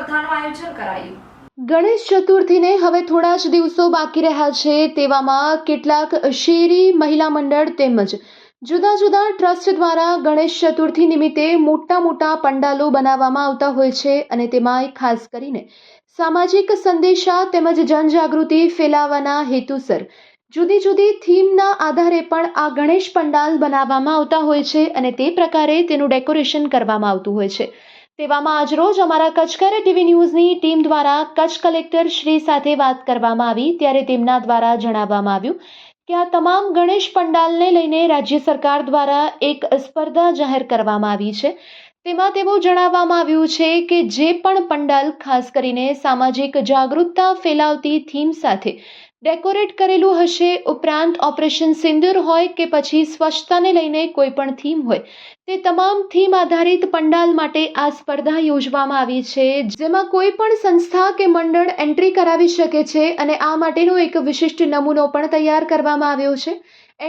સ્પર્ધાનું આયોજન કરાયું. ગણેશ ચતુર્થીને હવે થોડા જ દિવસો બાકી રહ્યા છે તેવામાં કેટલાક શેરી, મહિલા મંડળ તેમજ જુદા જુદા ટ્રસ્ટ દ્વારા ગણેશ ચતુર્થી નિમિત્તે મોટા મોટા પંડાલો બનાવવામાં આવતા હોય છે અને તેમાં ખાસ કરીને સામાજિક સંદેશા તેમજ જનજાગૃતિ ફેલાવવાના હેતુસર જુદી જુદી થીમના આધારે પણ આ ગણેશ પંડાલ બનાવવામાં આવતા હોય છે અને તે પ્રકારે તેનું ડેકોરેશન કરવામાં આવતું હોય છે. તેવામાં આજરોજ અમારા કચકરે ટીવી ન્યૂઝની ટીમ દ્વારા કચ્છ કલેક્ટર શ્રી સાથે વાત કરવામાં આવી. ત્યારે તેમના દ્વારા જણાવવામાં આવ્યું કે આ તમામ ગણેશ પંડાલને લઈને રાજ્ય સરકાર દ્વારા એક સ્પર્ધા જાહેર કરવામાં આવી છે. તેમાં તેવું જણાવવામાં આવ્યું છે કે જે પણ પંડાલ, ખાસ કરીને સામાજિક જાગૃતતા ફેલાવતી થીમ સાથે ડેકોરેટ કરેલું હશે, ઉપરાંત ઓપરેશન સિંદૂર હોય કે પછી સ્વચ્છતાને લઈને કોઈ પણ થીમ હોય. તે તમામ થીમ આધારિત પંડાલ માટે આ સ્પર્ધા યોજવામાં આવી છે, જેમાં કોઈ પણ સંસ્થા કે મંડળ એન્ટ્રી કરાવી શકે છે અને આ માટેનો એક વિશિષ્ટ નમૂનો પણ તૈયાર કરવામાં આવ્યો છે.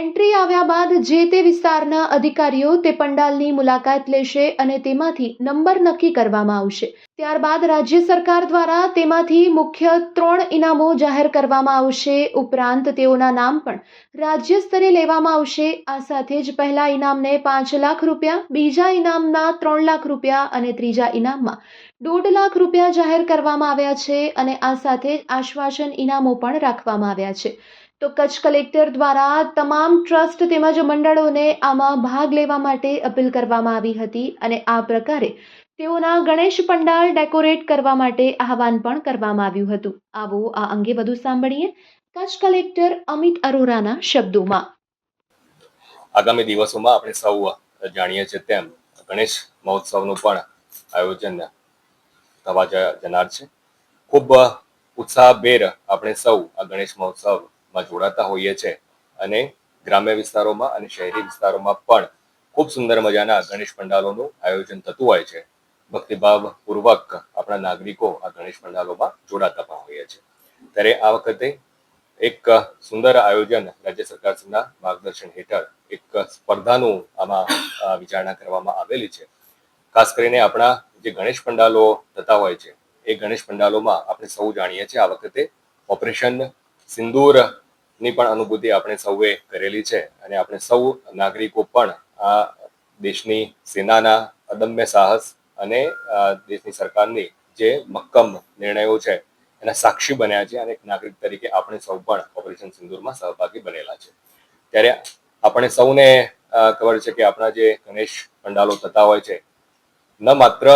એન્ટ્રી આવ્યા બાદ જે તે વિસ્તારના અધિકારીઓ તે પંડાલની મુલાકાત લેશે અને તેમાંથી નંબર નક્કી કરવામાં આવશે. ત્યારબાદ રાજ્ય સરકાર દ્વારા તેમાંથી મુખ્ય ત્રણ ઇનામો જાહેર કરવામાં આવશે. ઉપરાંત તેઓના નામ પણ રાજ્ય સ્તરે લેવામાં આવશે. આ સાથે જ પહેલા ઇનામને પાંચ લાખ રૂપિયા, બીજા ઇનામના ત્રણ લાખ રૂપિયા અને ત્રીજા ઇનામમાં દોઢ લાખ રૂપિયા જાહેર કરવામાં આવ્યા છે અને આ સાથે આશ્વાસન ઇનામો પણ રાખવામાં આવ્યા છે. તો કચ્છ કલેક્ટર દ્વારા તમામ ટ્રસ્ટ તેમજ મંડળોને આમાં ભાગ લેવા માટે અપીલ કરવામાં આવી હતી અને આ પ્રકારે તેઓના ગણેશ પંડાલ ડેકોરેટ કરવા માટે આહવાન પણ કરવામાં આવ્યું હતું. આવો આ અંગે વધુ સાંભળીએ કચ્છ કલેક્ટર અમિત અરોરાના શબ્દોમાં. આગામી દિવસોમાં આપણે સૌ જાણીએ છીએ તેમ ગણેશ મહોત્સવનું પણ આયોજન થવા જનાર છે. ખૂબ ઉત્સાહભેર આપણે સૌ આ ગણેશ મહોત્સવમાં જોડાતા હોઈએ છીએ અને ગ્રામ્ય વિસ્તારોમાં અને શહેરી વિસ્તારોમાં પણ ખૂબ સુંદર મજાના ગણેશ પંડાલોનું આયોજન થતું હોય છે. ભક્તિભાવ પૂર્વક આપણા નાગરિકો આ ગણેશ પંડાલોમાં જોડાતા પણ હોઈએ છે. ત્યારે આ વખતે એક સુંદર આયોજન રાજ્ય સરકારના માર્ગદર્શન હેઠળ એક સ્પર્ધાનું આમાં વિચારણા કરવામાં આવેલી છે. ખાસ કરીને આપણા જે ગણેશ પંડાલો થતા હોય છે, એ ગણેશ પંડાલોમાં આપણે સૌ જાણીએ છીએ આ વખતે ઓપરેશન સિંદૂરની પણ અનુભૂતિ આપણે સૌએ કરેલી છે અને આપણે સૌ નાગરિકો પણ આ દેશની સેનાના અદમ્ય સાહસ અને દેશની સરકારની જે મક્કમ નિર્ણયો છે, એના સાક્ષી બન્યા છે અને એક નાગરિક તરીકે આપણે સૌ પણ ઓપરેશન સિંદુરમાં સહભાગી બનેલા છે. ત્યારે આપણે સૌને ખબર છે કે આપણા જે ગણેશ પંડાલો થતા હોય છે, ન માત્ર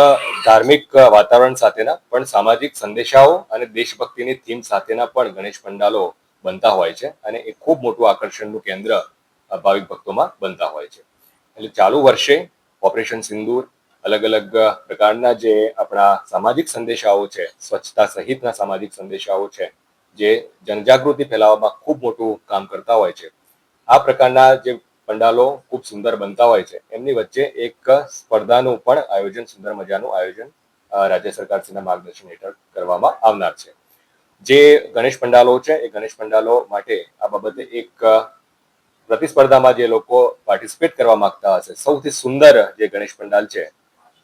ધાર્મિક વાતાવરણ સાથેના પણ સામાજિક સંદેશાઓ અને દેશભક્તિની થીમ સાથેના પણ ગણેશ પંડાલો બનતા હોય છે અને એ ખૂબ મોટું આકર્ષણનું કેન્દ્ર ભાવિક ભક્તોમાં બનતા હોય છે. એટલે ચાલુ વર્ષે ઓપરેશન સિંદૂર, અલગ અલગ પ્રકારના જે આપણા સામાજિક સંદેશાઓ છે, સ્વચ્છતા સહિતના સામાજિક સંદેશાઓ છે, જે જનજાગૃતિ ફેલાવવામાં ખૂબ મોટું કામ કરતા હોય છે. આ પ્રકારના જે પંડાલો ખૂબ સુંદર બનતા હોય છે. એમની વચ્ચે એક સ્પર્ધાનું પણ આયોજન, સુંદર મજાનું આયોજન રાજ્ય સરકારશ્રીના માર્ગદર્શન હેઠળ કરવામાં આવનાર છે. જે ગણેશ પંડાલો છે, એ ગણેશ પંડાલો માટે આ બાબતે એક પ્રતિસ્પર્ધામાં જે લોકો પાર્ટિસિપેટ કરવા માંગતા હશે, સૌથી સુંદર જે ગણેશ પંડાલ છે,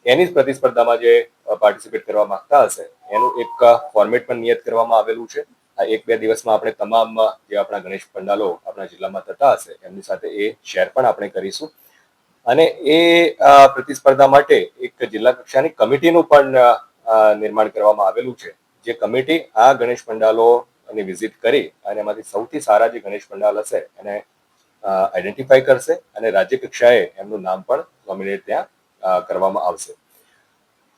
એની જ પ્રતિસ્પર્ધામાં જે પાર્ટિસિપેટ કરવા માંગતા હશે, એનું એક ફોર્મેટ પણ નિયત કરવામાં આવેલું છે. આ એક બે દિવસમાં આપણે તમામ જે આપણા ગણેશ પંડાલો આપણા જિલ્લામાં થતા હશે, એમની સાથે એ શેર પણ આપણે કરીશું. અને એ પ્રતિસ્પર્ધા માટે એક જિલ્લા કક્ષાની કમિટીનું પણ નિર્માણ કરવામાં આવેલું છે. જે કમિટી આ ગણેશ પંડાલોની વિઝિટ કરી અને એમાંથી સૌથી સારા જે ગણેશ પંડાલ હશે એને આઈડેન્ટિફાઈ કરશે અને રાજ્ય કક્ષાએ એમનું નામ પણ નોમિનેટ ત્યાં કરવામાં આવશે.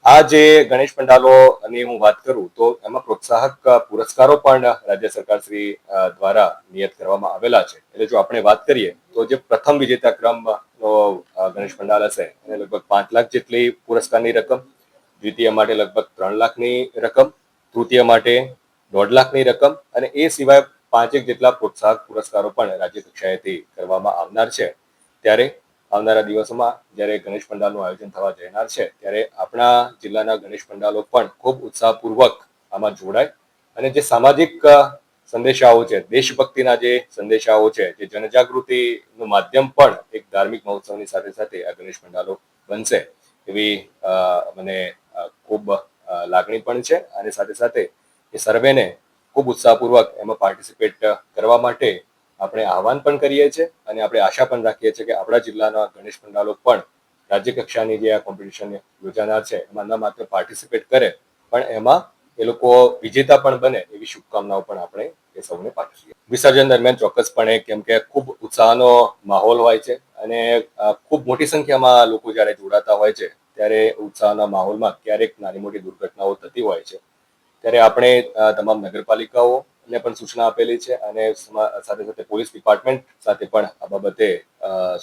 આ જે ગણેશ પંડાલોની હું વાત કરું તો એમાં પ્રોત્સાહક પુરસ્કારો પણ રાજ્ય સરકાર શ્રી દ્વારા નિયત કરવામાં આવેલા છે. એટલે જો આપણે વાત કરીએ તો જે પ્રથમ વિજેતા ક્રમનો ગણેશ પંડાલ હશે એને લગભગ પાંચ લાખ જેટલી પુરસ્કારની રકમ, દ્વિતીય માટે લગભગ ત્રણ લાખની રકમ તૃતીય માટે દોઢ લાખની રકમ અને એ સિવાય પાંચેક જેટલા પ્રોત્સાહક પુરસ્કારો પણ રાજ્ય કક્ષાએથી કરવામાં આવનાર છે. ત્યારે આવનારા દિવસોમાં જ્યારે ગણેશ પંડાલનું આયોજન થવા જનાર છે, ત્યારે આપણા જિલ્લાના ગણેશ પંડાલો પણ ખૂબ ઉત્સાહપૂર્વક આમાં જોડાય અને જે સામાજિક સંદેશાઓ છે, દેશભક્તિના જે સંદેશાઓ છે, જે જનજાગૃતિનું માધ્યમ પણ એક ધાર્મિક મહોત્સવની સાથે સાથે આ ગણેશ પંડાલો બનશે એવી મને ખૂબ લાગણી પણ છે અને સાથે સાથે એ સર્વેને ખૂબ ઉત્સાહપૂર્વક એમાં પાર્ટિસિપેટ કરવા માટે આપણે આહવાન પણ કરીએ છીએ અને આપણે આશા પણ રાખીએ છીએ કે આપણા જિલ્લાના ગણેશ પંડાલો પણ રાજ્ય કક્ષાની જે આ કોમ્પિટિશન યોજાનાર છે, એમાં ન માત્ર પાર્ટિસિપેટ કરે, પણ એમાં એ લોકો વિજેતા પણ બને એવી શુભકામનાઓ પણ આપણે એ સૌને પાઠવીએ વિસર્જન દરમિયાન ચોક્કસપણે કેમ કે ખૂબ ઉત્સાહનો માહોલ હોય છે અને ખૂબ મોટી સંખ્યામાં લોકો જ્યારે જોડાતા હોય છે ત્યારે ઉત્સાહના માહોલમાં ક્યારેક નાની મોટી દુર્ઘટનાઓ થતી હોય છે. ત્યારે આપણે તમામ નગરપાલિકાઓને પણ સૂચના આપેલી છે અને સાથે સાથે પોલીસ ડિપાર્ટમેન્ટ સાથે પણ આ બાબતે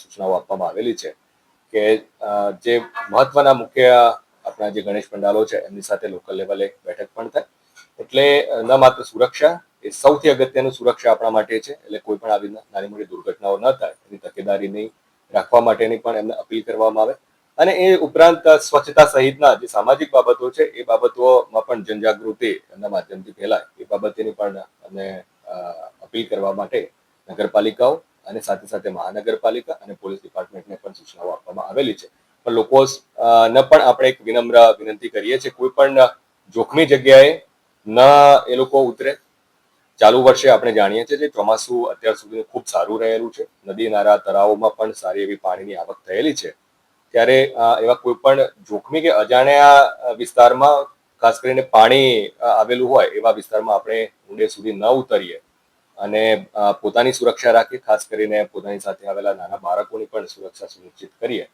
સૂચનાઓ આપવામાં આવેલી છે કે જે મહત્વના મુખ્ય આપણા જે ગણેશ પંડાલો છે એમની સાથે લોકલ લેવલે બેઠક પણ થાય. એટલે ન માત્ર સુરક્ષા, એ સૌથી અગત્યનું સુરક્ષા આપણા માટે છે. એટલે કોઈ પણ આવી નાની મોટી દુર્ઘટનાઓ ન થાય. એની તકેદારીની રાખવા માટેની પણ એમને અપીલ કરવામાં આવે. અને એ ઉપરાંત સ્વચ્છતા સહિતના જે સામાજિક બાબતો છે, એ બાબતોમાં પણ જનજાગૃતિ એના માધ્યમથી ફેલાય. એ બાબતેની પણ અમે અપીલ કરવા માટે નગરપાલિકાઓ અને સાથે સાથે મહાનગરપાલિકા અને પોલીસ ડિપાર્ટમેન્ટને પણ સૂચનાઓ આપવામાં આવેલી છે. પણ લોકો ને પણ આપણે એક વિનમ્ર વિનંતી કરીએ છીએ, કોઈ પણ જોખમી જગ્યાએ ન એ લોકો ઉતરે. ચાલુ વર્ષે આપણે જાણીએ છીએ કે ચોમાસું અત્યાર સુધી ખૂબ સારું રહેલું છે. નદી નારા તળાવોમાં પણ સારી એવી પાણીની આવક થયેલી છે. ત્યારે એવા કોઈ પણ જોખમી કે અજાણ્યા વિસ્તારમાં ખાસ કરીને પાણી આવેલું હોય, એવા વિસ્તારમાં આપણે ઊંડે સુધી ન ઉતરીએ. અને પોતાની સુરક્ષા રાખીએ, ખાસ કરીને પોતાની સાથે આવેલા નાના બાળકોની પણ સુરક્ષા સુનિશ્ચિત કરીએ.